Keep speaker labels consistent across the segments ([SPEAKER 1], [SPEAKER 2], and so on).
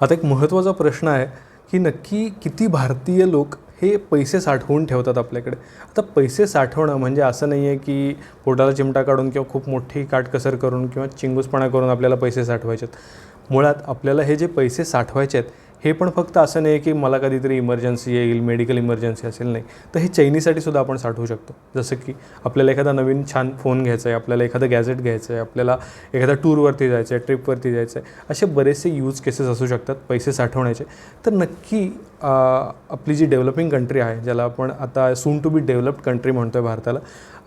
[SPEAKER 1] आता एक महत्त्वाचा प्रश्न आहे की नक्की किती भारतीय लोक हे पैसे साठवून ठेवतात आपल्याकडे? आता पैसे साठवणं म्हणजे असं नाही आहे की पोटाला चिमटा काढून किंवा खूप मोठी काटकसर करून किंवा चिंगूसपणा करून आपल्याला पैसे साठवायचे आहेत मुळात आपल्याला हे जे पैसे साठवायचे आहेत हे पण फक्त असं नाही की मला कधीतरी इमर्जन्सी येईल मेडिकल इमर्जन्सी असेल नाही. तर हे चैनीसाठी सुद्धा आपण साठवू शकतो. जसं की आपल्याला एखादा नवीन छान फोन घ्यायचा आहे आपल्याला एखादं गॅजेट घ्यायचं आहे आपल्याला एखाद्या टूरवरती जायचं आहे ट्रिपवरती जायचं आहे असे बरेचसे यूज केसेस असू शकतात पैसे साठवण्याचे. तर नक्की आपली जी डेव्हलपिंग कंट्री आहे ज्याला आपण आता soon to be developed country म्हणतो आहे भारताला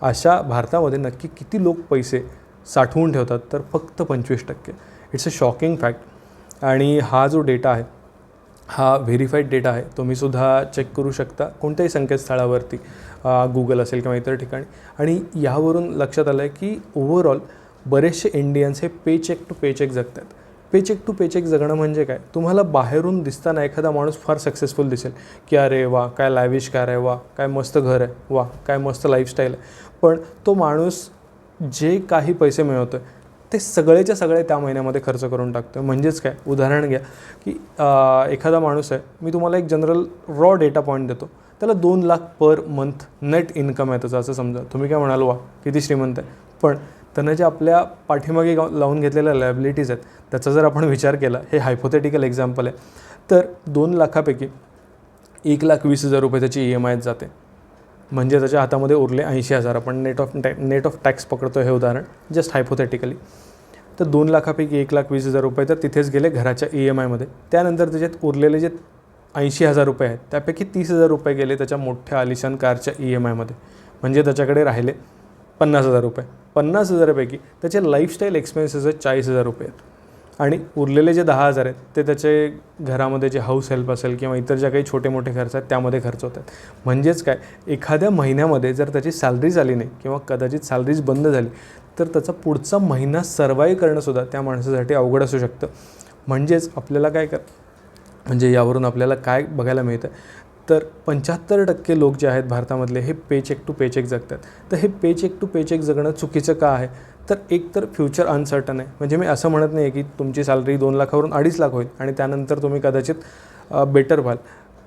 [SPEAKER 1] अशा भारतामध्ये नक्की किती लोक पैसे साठवून ठेवतात तर फक्त पंचवीस टक्के. इट्स अ शॉकिंग फॅक्ट आणि हा जो डेटा आहे हा व्हेरीफाईड डेटा आहे तुम्ही सुद्धा चेक करू शकता कोणत्याही संकेतस्थळावरती गुगल असेल किंवा इतर ठिकाणी. आणि यावरून लक्षात आलं आहे की ओव्हरऑल बरेचसे इंडियन्स हे पेचेक टू पेचेक जगतात. पेचेक टू पेचेक जगणं म्हणजे काय? तुम्हाला बाहेरून दिसताना एखादा माणूस फार सक्सेसफुल दिसेल की अरे वा काय लॅविश कार आहे वा काय मस्त घर आहे वा काय मस्त लाईफस्टाईल आहे. पण तो माणूस जे काही पैसे मिळवतो आहे ते सगळेच्या सगळे त्या महिन्यामध्ये खर्च करून टाकतो म्हणजेच काय? उदाहरण घ्या की एखादा माणूस आहे मी तुम्हाला एक जनरल रॉ डेटा पॉईंट देतो. त्याला दोन lakh per month net income आहे त्याचं असं समजा. तुम्ही काय म्हणाल वा किती श्रीमंत आहे. पण त्यानं जे आपल्या पाठीमागे लावून घेतलेल्या लायबिलिटीज आहेत त्याचा जर आपण विचार केला हे हायपोथेटिकल एक्झाम्पल आहे. तर दोन लाखापैकी एक लाख वीस हजार रुपये त्याची ई एम आयच जाते. म्हणजे त्याच्या हातामध्ये उरले ऐंशी हजार. आपण नेट ऑफ टॅ नेट ऑफ टॅक्स पकडतो हे उदाहरण जस्ट हायपोथेटिकली तर दोन लाखापैकी एक लाख वीस हजार रुपये तर तिथेच गेले घराच्या ई एम आयमध्ये त्यानंतर त्याच्यात उरलेले जे ऐंशी हजार रुपये आहेत त्यापैकी तीस हजार रुपये गेले त्याच्या मोठ्या आलिशान कारच्या ई एम आयमध्ये म्हणजे त्याच्याकडे राहिले पन्नास हजार रुपये. पन्नास हजारापैकी त्याचे लाईफस्टाईल एक्सपेन्सेस आहेत चाळीस हजार रुपये आहेत. आणि उरलेले जे दहा हजार आहेत ते त्याचे घरामध्ये जे हाऊस हेल्प असेल किंवा इतर ज्या काही छोटे मोठे खर्च आहेत त्यामध्ये खर्च होतात. म्हणजेच काय? एखाद्या महिन्यामध्ये जर त्याची सॅलरीज आली नाही किंवा कदाचित सॅलरीज बंद झाली तर त्याचा पुढचा महिना सर्वाईव्ह करणंसुद्धा त्या माणसासाठी अवघड असू शकतं. म्हणजेच आपल्याला काय कर म्हणजे यावरून आपल्याला काय बघायला मिळतं? तर पंच्याहत्तर टक्के लोक जे आहेत भारतामधले हे पेचेक टू पेचेक जगतात. तर हे पेचेक टू पेचेक जगणं चुकीचं का आहे? तर एक तर फ्युचर अनसर्टन आहे. म्हणजे मी असं म्हणत नाही की तुमची सॅलरी दोन लाखावरून अडीच लाख होईल आणि त्यानंतर तुम्ही कदाचित बेटर व्हाल.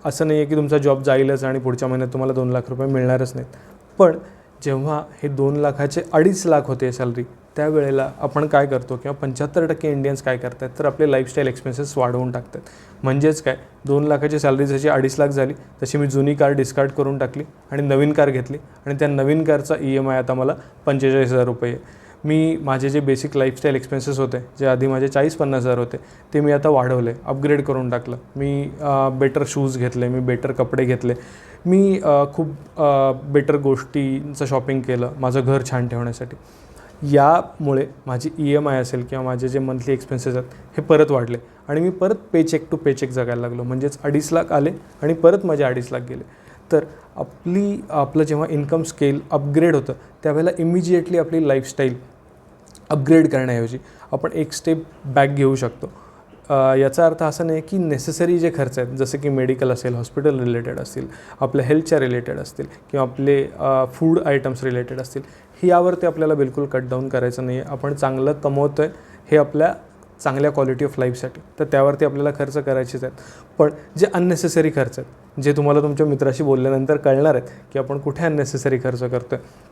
[SPEAKER 1] असं नाही आहे की तुमचा जॉब जाईलच आणि पुढच्या महिन्यात तुम्हाला दोन लाख रुपये मिळणारच नाहीत. पण जेव्हा हे दोन लाखाचे अडीच लाख होते सॅलरी त्यावेळेला आपण काय करतो किंवा पंच्याहत्तर टक्के इंडियन्स काय करतात तर आपले लाईफस्टाईल एक्सपेन्सेस वाढवून टाकतात. म्हणजेच काय? दोन लाखाची सॅलरी जशी अडीच लाख झाली तशी मी जुनी कार डिस्कार्ड करून टाकली आणि नवीन कार घेतली आणि त्या नवीन कारचा ई एम आय आता मला पंचेचाळीस हजार रुपये आहे. मी माझे जे बेसिक लाईफस्टाईल एक्सपेन्सेस होते जे आधी माझे चाळीस पन्नास हजार होते ते मी आता वाढवले अपग्रेड करून टाकलं. मी बेटर शूज घेतले मी बेटर कपडे घेतले. मी खूप बेटर गोष्टींचं शॉपिंग केलं माझं घर छान ठेवण्यासाठी. यामुळे माझी ई एम आय असेल किंवा माझे जे मंथली एक्सपेन्सेस आहेत हे परत वाढले. आणि मी परत पेचेक टू पेचेक जगायला लागलो. म्हणजेच अडीच लाख आले आणि परत माझे अडीच लाख गेले. तर आपली आपलं जेव्हा इन्कम स्केल अपग्रेड होतं त्यावेळेला इमिजिएटली आपली लाईफस्टाईल अपग्रेड करण्याऐवजी आपण एक स्टेप बॅक घेऊ शकतो. याचा अर्थ असा नाही की नेसेसरी जे खर्च आहेत जसे की मेडिकल असेल हॉस्पिटल रिलेटेड असतील आपल्या हेल्थच्या रिलेटेड असतील किंवा आपले फूड आयटम्स रिलेटेड असतील हे यावरती आपल्याला बिलकुल कट डाऊन करायचं नाही आहे आपण चांगलं कमवतो आहे हे आपल्या चांगल्या क्वालिटी ऑफ लाईफसाठी तर त्यावरती आपल्याला खर्च करायचेच आहेत. पण जे अननेसेसरी खर्च आहेत जे तुम्हाला तुमच्या मित्राशी बोलल्यानंतर कळणार आहेत की आपण कुठे अननेसेसरी खर्च करतो आहे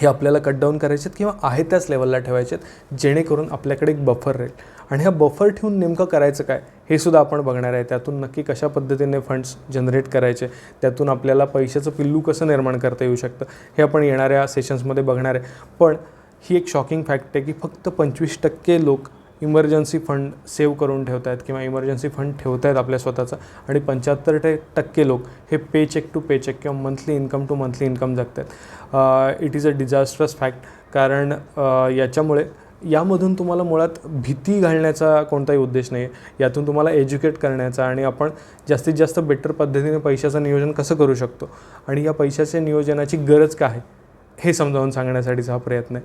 [SPEAKER 1] हे आपल्याला कट डाऊन करायचे आहेत किंवा आहे त्याच लेवलला ठेवायचे आहेत जेणेकरून आपल्याकडे एक बफर राहील. आणि हा बफर ठेवून नेमकं करायचं काय हे सुद्धा आपण बघणार आहे. त्यातून नक्की कशा पद्धतीने फंड्स जनरेट करायचे त्यातून आपल्याला पैशाचं पिल्लू कसं निर्माण करता येऊ शकतं हे आपण येणाऱ्या सेशन्समध्ये बघणार आहे. पण ही एक शॉकिंग फॅक्ट आहे की फक्त पंचवीस टक्के लोक इमर्जन्सी फंड सेव्ह करून ठेवत आहेत किंवा इमर्जन्सी फंड ठेवत आहेत आपल्या स्वतःचा आणि पंच्याहत्तर टे टक्के लोक हे paycheck to paycheck किंवा monthly income to monthly income जगत आहेत it is a disastrous fact कारण याच्यामुळे यामधून तुम्हाला मुळात भीती घालण्याचा कोणताही उद्देश नाही आहे यातून तुम्हाला एज्युकेट करण्याचा आणि आपण जास्तीत जास्त बेटर पद्धतीने पैशाचं नियोजन कसं करू शकतो? आणि या पैशाच्या नियोजनाची गरज काय आहे? हे समजावून सांगण्यासाठीचा हा प्रयत्न आहे.